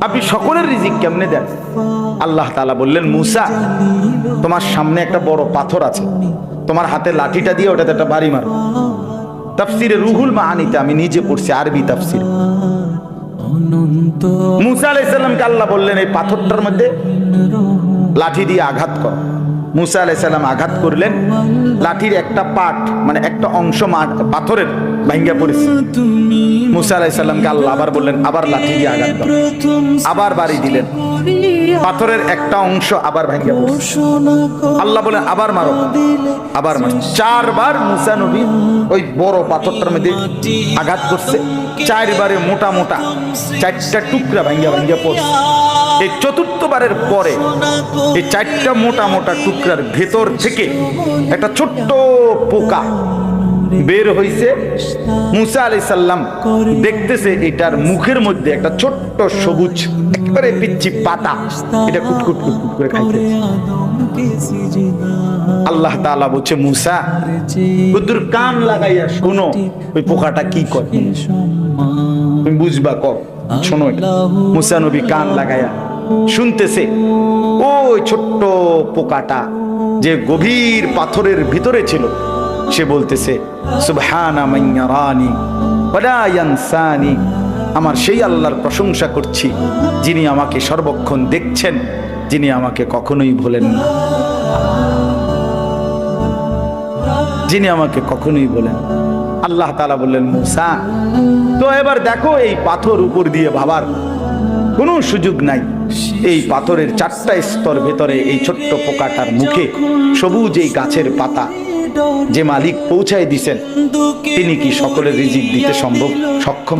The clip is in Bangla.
আপনি সকলের রিজিক কেমনে দেন? আল্লাহ তাআলা বললেন মুসা তোমার সামনে একটা বড় পাথর আছে। তোমার হাতে লাঠিটা দিয়ে ওটাতে একটা বাড়ি মারো। তাফসিরে রুহুল মাহানিতে আমি নিজে পড়ছি আরবি তাফসির। মুসা আলাইসাল্লামকে আল্লাহ বললেন এই পাথরটার মধ্যে লাঠি দিয়ে আঘাত কর। মুসা আলাইসাল্লাম আঘাত করলেন। লাঠির একটা পাট মানে একটা অংশ পাথরের ভাঙ্গা পড়েছে। মুসা আলাইসাল্লামকে আল্লাহ আবার বললেন, আবার লাঠি দিয়ে আঘাত আবার বাড়ি দিলেন। পাথরের একটা অংশ আবার ভাঙ্গা আল্লাহ বলেন আবার মারো। আবার মারো চারবার মুসা নবী ওই বড় পাথরটার মধ্যে আঘাত করছে। চারবারে মোটা মোটা চারটা টুকরা ভাঙ্গা ভাঙ্গা পড়ছে। এই চতুর্থবারের পরে এই চারটা মোটা মোটা টুকরার ভেতর থেকে একটা ছোট্ট পোকা বের হইছে। মুসা আলাই সাল্লাম দেখতেছে এটার মুখের মধ্যে একটা ছোট্ট সবুজ, একেবারে পিচ্ছি পাতা। এটা কুটকুট কুটকুট করে খাইতে আল্লাহ তাআলা বলছে, মুসা বুদ্ধুর কান লাগাইয়া শোনো, ওই পোকাটা কি করে? বুঝবা কর শোনো মুসা নবী কান লাগাইয়া শুনতেছে, ওই ছোট্ট পোকাটা যে গভীর পাথরের ভিতরে ছিল, সে বলতেছে, সুবহানা আমার সেই আল্লাহর প্রশংসা করছি, যিনি আমাকে সর্বক্ষণ দেখছেন, যিনি আমাকে কখনোই ভোলেন না। যিনি আমাকে কখনোই বলেন আল্লাহ তালা বললেন, মুসা, তো এবার দেখো এই পাথর উপর দিয়ে ভাবার কোনো সুযোগ নাই। এই পাথরের চারটা স্তর ভেতরে এই ছোট্ট পোকাটার মুখে সবুজ এই গাছের পাতা। যে মালিক পৌঁছায় দিছেন, তিনি কি সকলের রিজিক দিতে সম্ভব? সক্ষম